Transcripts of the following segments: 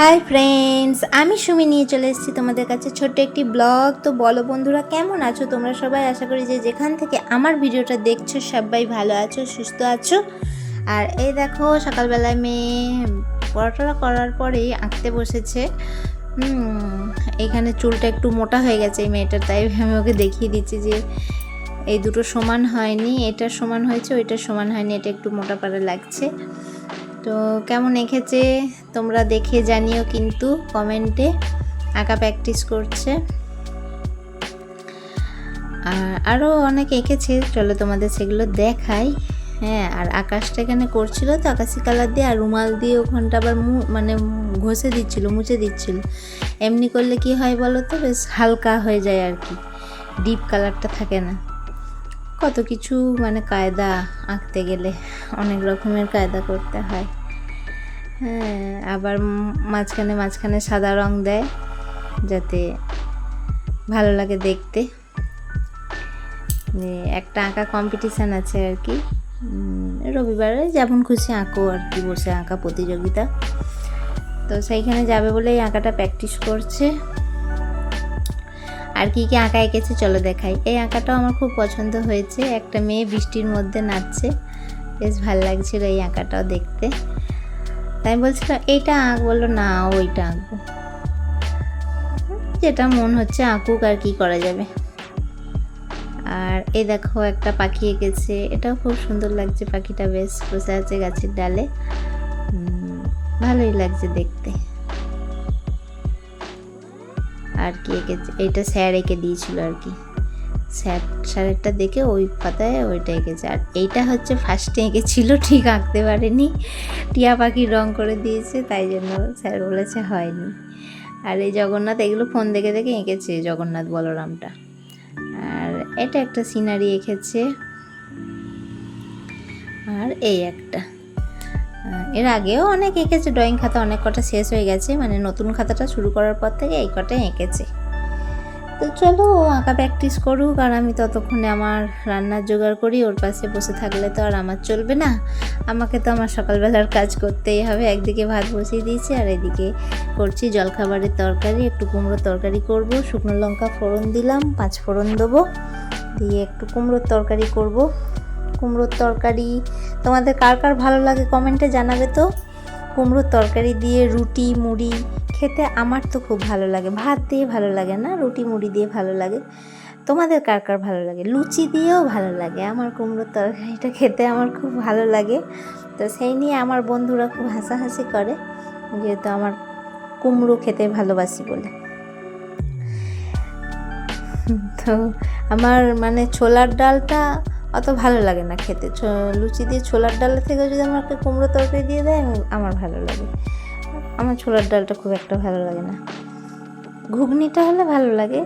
Hi friends আমি সুমি নিয়ে চলে এসেছি তোমাদের কাছে ছোট্ট একটি ব্লগ। তো বলো বন্ধুরা, কেমন আছো? তোমরা সবাই আশা করি যে যেখান থেকে আমার ভিডিওটা দেখছ, সবাই ভালো আছো, সুস্থ আছো। আর এই দেখো, সকালবেলায় মেয়ে পড়াশোনা করার পরেই আঁকতে বসেছে। এখানে চুলটা একটু মোটা হয়ে গেছে এই মেয়েটার, তাই আমি ওকে দেখিয়ে দিচ্ছি যে এই দুটো সমান হয়নি এটা সমান হয়েছে ওইটা সমান হয়নি, এটা একটু মোটা পাড়া লাগছে। তো কেমন এঁকেছে তোমরা দেখে জানিও কিন্তু কমেন্টে, আঁকা প্র্যাকটিস করছে। আর আরও অনেক এঁকেছে, চলো তোমাদের সেগুলো দেখাই। হ্যাঁ আর আকাশটা এখানে করছিল তো, আকাশি কালার দিয়ে, আর রুমাল দিয়ে ওখানটা আবার মু মানে ঘষে দিচ্ছিল, মুছে দিচ্ছিল। এমনি করলে কি হয় বলো তো, বেশ হালকা হয়ে যায় আর কি ডিপ কালারটা থাকে না। কত কিছু মানে কায়দা আঁকতে গেলে, অনেক রকমের কায়দা করতে হয়। হ্যাঁ আবার মাঝখানে মাঝখানে সাদা রং দেয় যাতে ভালো লাগে দেখতে। যে একটা আঁকা কম্পিটিশান আছে আর কি। রবিবারে যেমন খুশি আঁকো আর কি, বসে আঁকা প্রতিযোগিতা। তো সেইখানে যাবে বলে এই আঁকাটা প্র্যাকটিস করছে। আর কি কি আঁকা এঁকেছে চলো দেখাই। এই আঁকাটাও আমার খুব পছন্দ হয়েছে। একটা মেয়ে বৃষ্টির মধ্যে নাচছে। বেশ ভালো লাগছিল এই আঁকাটাও দেখতে। তাই আমি বলছিলাম এইটা আঁক। বলল, না, ওইটা আঁকবো। যেটা মন হচ্ছে আঁকুক আর কি করা যাবে। আর এই দেখো, একটা পাখি এঁকেছে। এটাও খুব সুন্দর লাগছে পাখিটা, বেশ বসে আছে গাছের ডালে। ভালোই লাগছে দেখতে। আর কি এঁকেছে? এইটা স্যার এঁকে দিয়েছিল আর কি। স্যারেরটা দেখে ওই পাতায় ওইটা এঁকেছে আর এইটা হচ্ছে ফার্স্টে এঁকেছিল ঠিক আঁকতে পারেনি। টিয়া পাখির রং করে দিয়েছে, তাই জন্য স্যার বলেছে হয়নি। আর এই জগন্নাথ এগুলো ফোন দেখে দেখে এঁকেছে জগন্নাথ বলরামটা। আর এটা একটা সিনারি এঁকেছে। আর এই একটা। এর আগেও অনেক এঁকেছে ড্রয়িং খাতা অনেক কটা শেষ হয়ে গেছে মানে নতুন খাতাটা শুরু করার পর থেকে এই কটাই এঁকেছে। তো চলো, আঁকা প্র্যাকটিস করুক আর আমি ততক্ষণে আমার রান্নার জোগাড় করি, ওর পাশে বসে থাকলে তো আর আমার চলবে না। আমাকে তো আমার সকালবেলার কাজ করতেই হবে। একদিকে ভাত বসিয়ে দিয়েছি আর এদিকে করছি জলখাবারের তরকারি, একটু কুমড়োর তরকারি করব, শুকনো লঙ্কা ফোড়ন দিলাম, পাঁচ ফোড়ন দেবো, দিয়ে একটু কুমড়োর তরকারি করব। কুমড়োর তরকারি, তোমাদের কার কার ভালো লাগে কমেন্টে জানাবে তো। কুমড়োর তরকারি দিয়ে রুটি, মুড়ি খেতে আমার তো খুব ভালো লাগে। ভাত দিয়ে ভালো লাগে না, রুটি মুড়ি দিয়ে ভালো লাগে। তোমাদের কার কার ভালো লাগে? লুচি দিয়েও ভালো লাগে। আমার কুমড়োর তরকারিটা খেতে আমার খুব ভালো লাগে। তো সেই নিয়ে আমার বন্ধুরা খুব হাসাহাসি করে, যেহেতু আমার কুমড়ো খেতে ভালোবাসি বলে। তো আমার মানে ছোলার ডালটা অত ভালো লাগে না খেতে। লুচি দিয়ে ছোলার ডালের থেকে যদি আমাকে কুমড়ো তরকারি দিয়ে দেয়, আমার ভালো লাগে। আমার ছোলার ডালটা খুব একটা ভালো লাগে না। ঘুগনিটা হলে ভালো লাগে।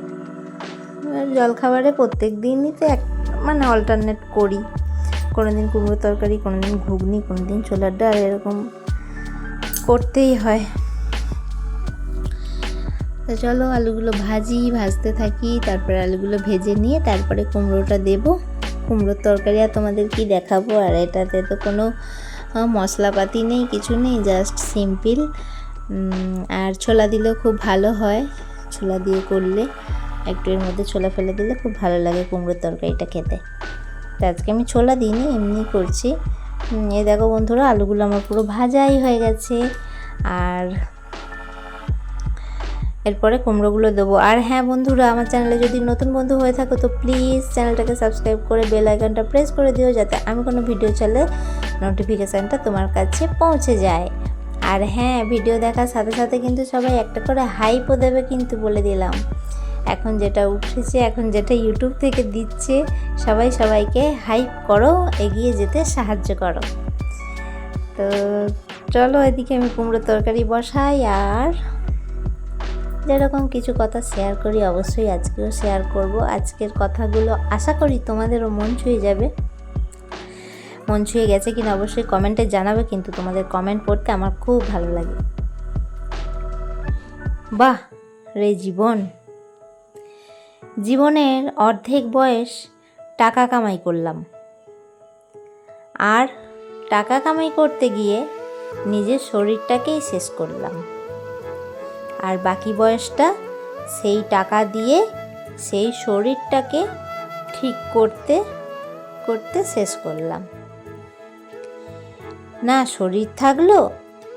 জলখাবারে প্রত্যেক দিনই তো এক মানে অল্টারনেট করি। কোনো দিন কুমড়ো তরকারি কোনো দিন ঘুগনি কোনো দিন ছোলার ডাল, এরকম করতেই হয়। তো চলো আলুগুলো ভাজি, ভাজতে থাকি, তারপরে আলুগুলো ভেজে নিয়ে তারপরে কুমড়োটা দেব। কুমড়োর তরকারি আর তোমাদের কি দেখাবো? আর এটাতে তো কোনো মশলাপাতি নেই, কিছু নেই জাস্ট সিম্পল আর ছোলা দিলেও খুব ভালো হয়। ছোলা দিয়ে করলে একটু এর মধ্যে ছোলা ফেলে দিলে খুব ভালো লাগে কুমড়োর তরকারিটা খেতে। তো আজকে আমি ছোলা দিইনি, এমনি করছি। এ দেখো বন্ধুরা, আলুগুলো আমার পুরো ভাজাই হয়ে গেছে। আর এরপরে কুমড়োগুলো দেবো। আর হ্যাঁ বন্ধুরা, আমার চ্যানেলে যদি নতুন বন্ধু হয়ে থাকো, তো প্লিজ চ্যানেলটাকে সাবস্ক্রাইব করে বেল আইকনটা প্রেস করে দিও, যাতে আমি কোনো ভিডিও চালে নোটিফিকেশানটা তোমার কাছে পৌঁছে যায়। আর হ্যাঁ ভিডিও দেখার সাথে সাথে কিন্তু সবাই একটা করে হাইপও দেবে কিন্তু বলে দিলাম। এখন যেটা উঠেছে, এখন যেটা ইউটিউব থেকে দিচ্ছে, সবাই সবাইকে হাইপ করো, এগিয়ে যেতে সাহায্য করো। তো চলো এদিকে আমি কুমড়ো তরকারি বসাই, আর যেরকম কিছু কথা শেয়ার করি, অবশ্যই আজকেও শেয়ার করব। আজকের কথাগুলো আশা করি তোমাদেরও মন ছুঁয়ে যাবে। মন ছুঁয়ে গেছে কিনা অবশ্যই কমেন্টে জানাবে, কিন্তু তোমাদের কমেন্ট পড়তে আমার খুব ভালো লাগে। বাহ, রে জীবন। জীবনের অর্ধেক বয়স টাকা কামাই করলাম। আর টাকা কামাই করতে গিয়ে নিজের শরীরটাকেই শেষ করলাম। আর বাকি বয়সটা সেই টাকা দিয়ে সেই শরীরটাকে ঠিক করতে করতে শেষ করলাম। না শরীর থাকল,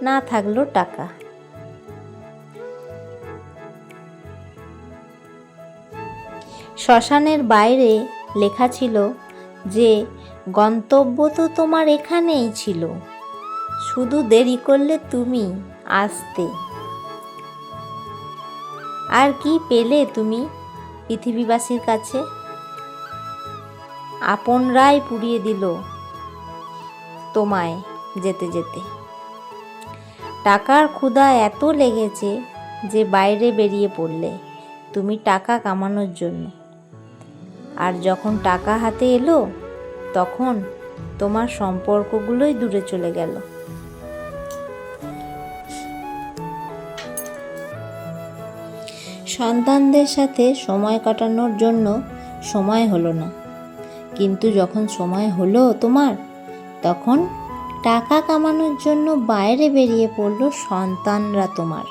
না থাকল টাকা। শ্মশানের বাইরে লেখা ছিল যে, গন্তব্য তো তোমার এখানেই ছিল। শুধু দেরি করলে তুমি আসতে। আর কি পেলে তুমি পৃথিবীবাসীর কাছে? আপনরাই পুড়িয়ে দিল তোমায়। যেতে যেতে। টাকার ক্ষুধা এত লেগেছে যে বাইরে বেরিয়ে পড়লে তুমি টাকা কামানোর জন্য। আর যখন টাকা হাতে এলো, তখন তোমার সম্পর্কগুলোই দূরে চলে গেল। সন্তানদের সাথে সময় কাটানোর জন্য সময় হলো না। কিন্তু যখন সময় হলো তোমার, তখন টাকা কামানোর জন্য বাইরে বেরিয়ে পড়ল সন্তানরা তোমার।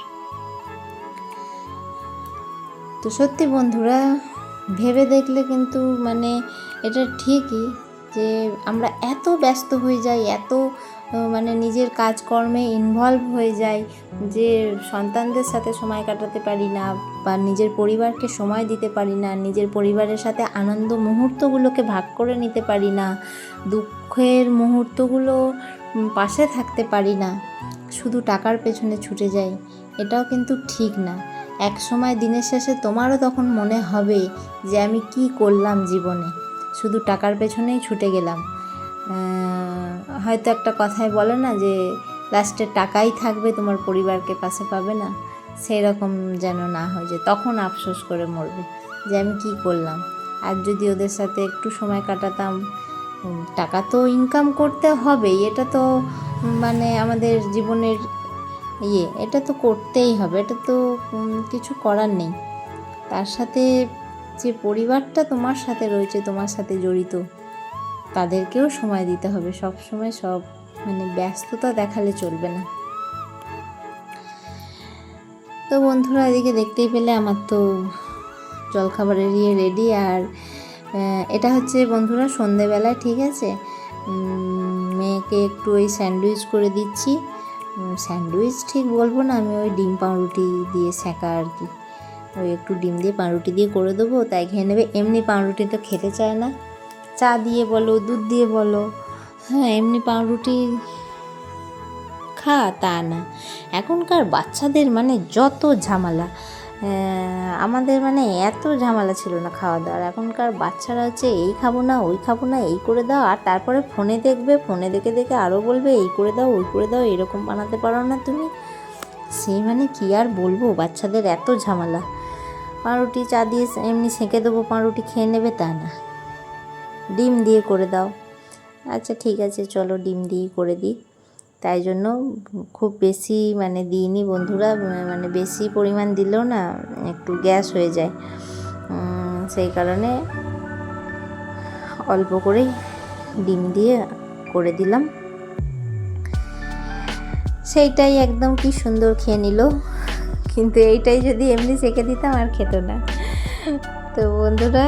তো সত্যি বন্ধুরা, ভেবে দেখলে কিন্তু মানে এটা ঠিকই যে আমরা এত ব্যস্ত হয়ে যাই, এত মানে নিজের কাজকর্মে ইনভলভ হয়ে যাই যে সন্তানদের সাথে সময় কাটাতে পারি না বা নিজের পরিবারকে সময় দিতে পারি না, নিজের পরিবারের সাথে আনন্দ মুহূর্তগুলোকে ভাগ করে নিতে পারি না, দুঃখের মুহূর্তগুলো পাশে থাকতে পারি না। শুধু টাকার পেছনে ছুটে যাই। এটাও কিন্তু ঠিক না। এক সময় দিনের শেষে তোমারও তখন মনে হবে যে আমি কি করলাম জীবনে। শুধু টাকার পেছনেই ছুটে গেলাম। হয়তো একটা কথায় বলে না যে, লাস্টে টাকাই থাকবে, তোমার পরিবারকে পাশে পাবে না। সেই রকম যেন না হয়, যে তখন আফসোস করে মরবে যে আমি কি করলাম। আর যদি ওদের সাথে একটু সময় কাটাতাম টাকা তো ইনকাম করতে হবেই, এটা তো মানে আমাদের জীবনের ইয়ে এটা তো করতেই হবে, এটা তো কিছু করার নেই। তার সাথে যে পরিবারটা তোমার সাথে রয়েছে, তোমার সাথে জড়িত, তাদেরকেও সময় দিতে হবে, সব সময় সব মানে ব্যস্ততা দেখালে চলবে না। তো বন্ধুরা, এদিকে দেখতেই পেলে আমার তো জলখাবারের ইয়ে রেডি আর এটা হচ্ছে বন্ধুরা সন্ধেবেলায়, ঠিক আছে? মেয়েকে একটু ওই স্যান্ডউইচ করে দিচ্ছি। স্যান্ডউইচ ঠিক বলব না, আমি ওই ডিম পাউরুটি দিয়ে সেঁকা আর কি। ওই একটু ডিম দিয়ে পাউরুটি দিয়ে করে দেবো, তাই খেয়ে নেবে। এমনি পাউরুটি তো খেতে চায় না। চা দিয়ে বলো, দুধ দিয়ে বলো হ্যাঁ এমনি পাউরুটি খা, তা না। এখনকার বাচ্চাদের মানে যত ঝামেলা। আমাদের মানে এত ঝামেলা ছিল না খাওয়া দাওয়ার এখনকার বাচ্চারা হচ্ছে এই খাব না, ওই খাব না, এই করে দাও, আর তারপরে ফোনে দেখবে, ফোনে দেখে দেখে আরও বলবে, এই করে দাও, ওই করে দাও, এরকম বানাতে পারো না তুমি। সেই মানে কি আর বলব, বাচ্চাদের এত ঝামেলা। পাউরুটি, চা দিয়ে এমনি সেঁকে দেবো, পাউরুটি খেয়ে নেবে তা না। ডিম দিয়ে করে দাও। আচ্ছা ঠিক আছে, চলো ডিম দিয়েই করে দিই। তাই জন্য খুব বেশি মানে দিইনি বন্ধুরা মানে বেশি পরিমাণ দিলেও না, একটু গ্যাস হয়ে যায়। সেই কারণে অল্প করেই ডিম দিয়ে করে দিলাম। সেইটাই একদম কি সুন্দর খেয়ে নিল। কিন্তু এইটাই যদি এমনি সেঁকে দিতাম আর খেত না। তো বন্ধুরা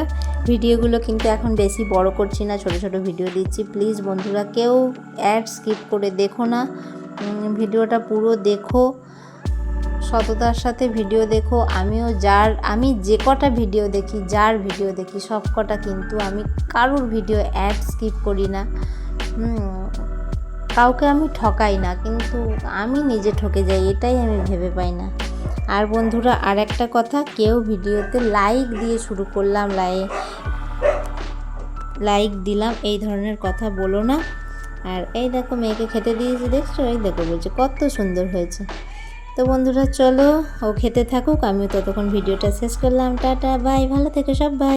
ভিডিওগুলো কিন্তু এখন বেশি বড় করছি না, ছোট ছোট ভিডিও দিচ্ছি। প্লিজ বন্ধুরা, কেউ অ্যাড স্কিপ করে দেখো না। ভিডিওটা পুরো দেখো। সততার সাথে ভিডিও দেখো। আমিও যার, আমি যে কটা ভিডিও দেখি, যার ভিডিও দেখি, সব কটা কিন্তু আমি কারোর ভিডিও অ্যাড স্কিপ করি না। কাউকে আমি ঠকাই না, কিন্তু আমি নিজে ঠকে যাই, এটাই আমি ভেবে পাই না। আর বন্ধুরা আর একটা কথা, কেউ ভিডিওতে লাইক দিয়ে শুরু করলাম লাইক লাইক দিলাম, এই ধরনের কথা বলো না। আর এই দেখো, মেয়েকে খেতে দিয়েছি, দেখছ? এই দেখো, বলছে, কত সুন্দর হয়েছে। তো বন্ধুরা, চলো, ও খেতে থাকুক, আমিও ততক্ষণ ভিডিওটা শেষ করলাম। টাটা বাই ভালো থেকে সব বাই